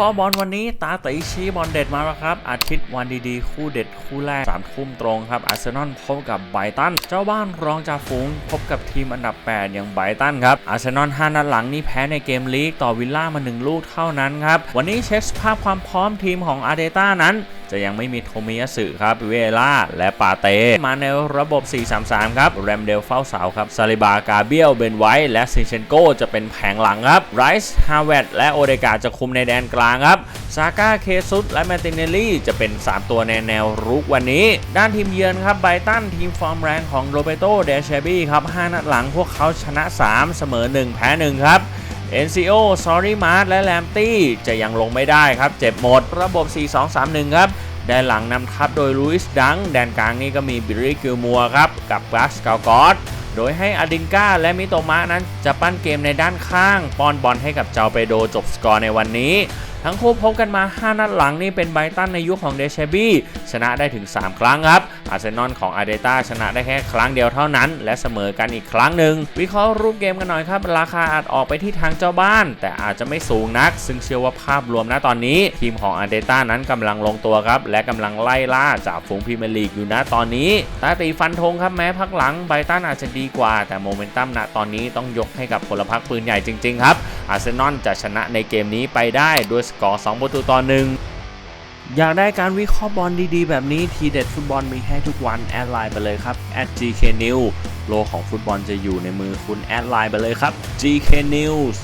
ราะห์บอลวันนี้ตาตีชี้บอลเด็ดมาแล้วครับ อาทิตย์วันดีๆ คู่เด็ดคู่แรก3ทุ่มตรงครับอาร์เซนอลพบกับไบตัน เจ้าบ้านรองจ่าฝูงพบกับทีมอันดับ 8 อย่างไบตันครับอาร์เซนอลห้านัดหลังนี่แพ้ในเกมลีกต่อวิลล่ามา 1 ลูกเท่านั้นครับ วันนี้เช็คสภาพความพร้อมทีมของอาร์เดต้านั้น จะยังไม่มีโทมิยาสึครับเวล่าและปาเต้มาในระบบ 4-3-3 ครับ แรมเดลเฝ้าเสาครับซาลิบากาเบียลเบนไวท์และซินเชนโกจะเป็นแผงหลังครับไรส์ฮาวเวตและโอเดกาจะคุมในแดนกลางครับซาก้าเคซุสและแมตตินเนลลี่จะเป็น 3 ตัวในแนวรุกวันนี้ ด้านทีมเยือนครับไบตันทีมฟอร์มแรงของโรเบโตเดเชบี้ครับ 5 นัดหลังพวกเขาชนะ 3 เสมอ 1 แพ้ 1 ครับ NCO s o r r y Mart และแลมตี้จะยังลงไม่ได้ครับ เจ็บหมดระบบ 4-2-3-1 ครับ แดนหลังนำทัพโดยลุยส์ดัง แดนกลางนี่ก็มีบิลลี่กิลมัวครับ กับกัสกาลกอสโดยให้อดินกาและมิโตมะนั้นจะปั้นเกมในด้านข้าง ป้อนบอลให้กับเจ้าเปโดจบสกอร์ในวันนี้ ทั้งคู่พบกันมา 5 นัดหลังนี่เป็นไบตันในยุคของเดเชบี้ชนะได้ถึง 3 ครั้งครับ อาร์เซนอลของอาร์เดต้าชนะได้แค่ครั้งเดียวเท่านั้น และเสมอกันอีกครั้งหนึ่ง วิเคราะห์รูปเกมกันหน่อยครับ ราคาอาจออกไปที่ทางเจ้าบ้าน แต่อาจจะไม่สูงนัก ซึ่งเชื่อว่าภาพรวมณตอนนี้ ทีมของอาร์เดต้านั้นกำลังลงตัวครับ และกำลังไล่ล่าจากฝูงพรีเมียร์ลีกอยู่นะตอนนี้ตาตีฟันธงครับแม้พักหลังไบตันอาจจะดีกว่า แต่โมเมนตัมณตอนนี้ต้องยกให้กับพลพรรคปืนใหญ่จริงๆครับ อาร์เซนอลจะชนะในเกมนี้ไปได้ด้วยสกอร์ 2 ประตูต่อหนึ่งอยากได้การวิเคราะห์บอลดีๆ แบบนี้ทีเด็ดฟุตบอลมีให้ทุกวันแอดไลน์ไปเลยครับ @gknews โลกของฟุตบอลจะอยู่ในมือคุณแอดไลน์ไปเลยครับ gknews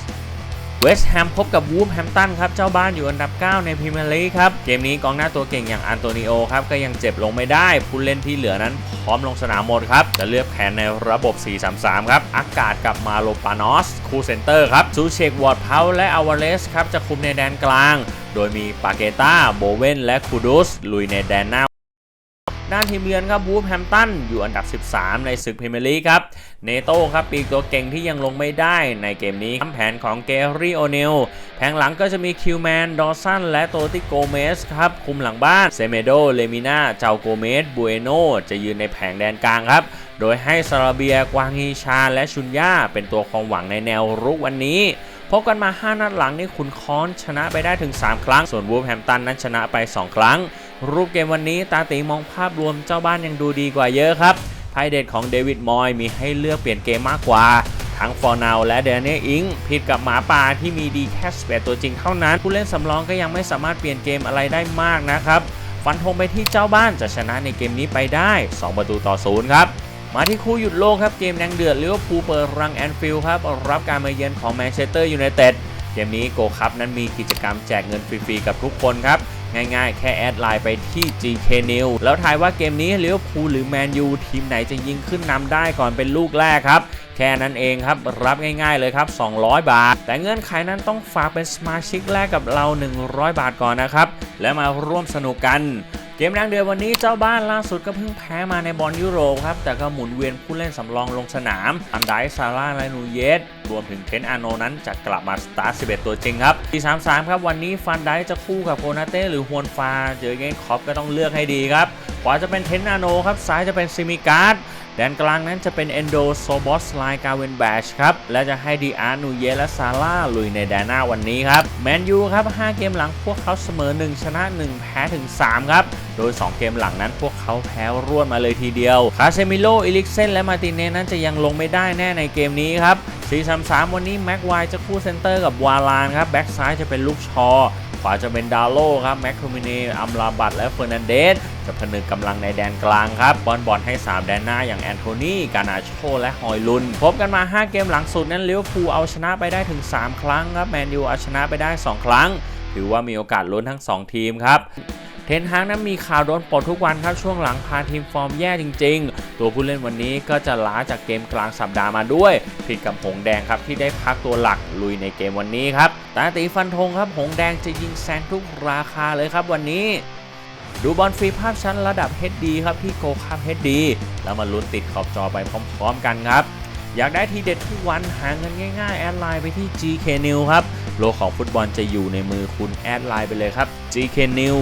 วสต์แฮมพบกับวูฟแฮมตันครับ เจ้าบ้านอยู่อันดับ 9 ในพรีเมียร์ลีกครับ เกมนี้กองหน้าตัวเก่งอย่างอันโตนิโอครับ ก็ยังเจ็บลงไม่ได้ ผู้เล่นที่เหลือนั้นพร้อมลงสนามหมดครับ จะเลือกแผนในระบบ 4-3-3 ครับ อากาศกับมาโลปานอส คูเซนเตอร์ครับซูเชกวอร์ดเพาและอาวาเลสครับ จะคุมในแดนกลาง โดยมีปาเกตาโบเวน และคูดุส ลุยในแดนหน้า ด้านทีมเยือนครับวูฟแฮมตันอยู่อันดับ 13 ในศึกพรีเมียร์ลีกครับ เนโต้ครับปีกตัวเก่งที่ยังลงไม่ได้ในเกมนี้แผนของเกรี่โอเนลแผงหลังก็จะมีคิวแมน ดอสัน และโตติโกเมสครับ คุมหลังบ้าน เซเมโด เลมิน่า เจ้าโกเมส บูเอโน จะยืนในแผงแดนกลางครับ โดยให้ซาราเบีย กวางฮีชา และชุนย่าเป็นตัวความหวังในแนวรุกวันนี้พบกันมา 5 นัดหลังนี่ขุนค้อนชนะไปได้ถึง 3 ครั้ง ส่วนวูฟแฮมตันนั้นชนะไป 2 ครั้ง รูปเกมวันนี้ตาตีมองภาพรวมเจ้าบ้านยังดูดีกว่าเยอะครับไพ่เด็ดของเดวิดมอยมีให้เลือกเปลี่ยนเกมมากกว่า ทั้งฟอร์นาวและเดนเนอิงผิดกับหมาป่าที่มีดีแค่11ตัวจริงเท่านั้น ผู้เล่นสำรองก็ยังไม่สามารถเปลี่ยนเกมอะไรได้มากนะครับฟันธงไปที่เจ้าบ้านจะชนะในเกมนี้ไปได้ 2 ประตูต่อศูนย์ครับมาที่คู่หยุดโลกครับเกมแดงเดือดลิเวอร์พูลเปิดรังแอนฟิลด์ครับรับการมาเยือนของแมนเชสเตอร์ยูไนเต็ดเกมนี้โกคัพนั้นมีกิจกรรมแจกเงินฟรีๆกับทุกคนครับ ง่ายๆ แค่แอดไลน์ไปที่ GK New แล้วทายว่าเกมนี้ลิเวอร์พูลหรือแมนยูทีมไหนจะยิงขึ้นนำได้ก่อนเป็นลูกแรกครับแค่นั้นเองครับ รับง่ายๆเลยครับ 200 บาท แต่เงื่อนไขนั้นต้องฝากเป็นสมาชิกแรกกับเรา 100 บาทก่อนนะครับ และมาร่วมสนุกกัน เกมดังเดือดวันนี้เจ้าบ้านล่าสุดก็เพิ่งแพ้มาในบอลยุโรปครับ แต่ก็หมุนเวียนผู้เล่นสำรองลงสนามอันไดซาร่าและนูเยสรวมถึงเทนอาโนนั้นจะกลับมาสตาร์ท11 ตัวจริงครับที33 ครับ วันนี้ฟันไดจะคู่กับโคนาเต้หรือฮวนฟาเจอเกนคอปก็ต้องเลือกให้ดีครับ ขวาจะเป็นเทนอาโนครับซ้ายจะเป็นซิมิการ์ด แดนกลางนั้นจะเป็นเอนโดโซบอสไลกาเวนแบชครับ และจะให้ดีอาร์นูเยและซาร่าลุยในแดนหน้าวันนี้ครับ แมนยูครับ 5 เกมหลังพวกเขาเสมอ 1 ชนะ 1 แพ้ถึง 3 ครับ โดย 2 เกมหลังนั้นพวกเขาแพ้รวดมาเลยทีเดียว คาเซมิโลอิลิกเซนและมาติเนนั้นจะยังลงไม่ได้แน่ในเกมนี้ครับ4-3-3 วันนี้แม็กไวจะคู่เซนเตอร์กับวาลานครับ แบ็กซ้ายจะเป็นลูกชอ ขวาจะเป็นดาโลครับแม็กคูมินีอัมลาบัตและเฟอร์นันเดสจะผนึกกำลังในแดนกลางครับบอลบอลให้ 3 แดนหน้าอย่างแอนโทนีกานาโชและฮอยลุน พบกันมา 5 เกมหลังสุดนั้นเลี้ยวฟูเอาชนะไปได้ถึง 3 ครั้งครับแมนยูเอาชนะไปได้ 2 ครั้ง ถือว่ามีโอกาสลุ้นทั้ง 2 ทีมครับ เทนฮางนั้นมีข่าวโดนปลดทุกวันครับช่วงหลังพาทีมฟอร์มแย่จริง ๆ ตัวผู้เล่นวันนี้ก็จะล้าจากเกมกลางสัปดาห์มาด้วย ผิดกับหงแดงครับที่ได้พักตัวหลักลุยในเกมวันนี้ครับตาตีฟันธงครับหงแดงจะยิงแซงทุกราคาเลยครับวันนี้ดูบอลฟรีภาพชั้นระดับ HD ครับที่โกคัพ HD แล้วมาลุ้นติดขอบจอไปพร้อม ๆ กันครับ อยากได้ทีเด็ดทุกวันหาเงินง่ายๆ แอดไลน์ไปที่ GK New ครับ โลของฟุตบอลจะอยู่ในมือคุณแอดไลน์ไปเลยครับ GK New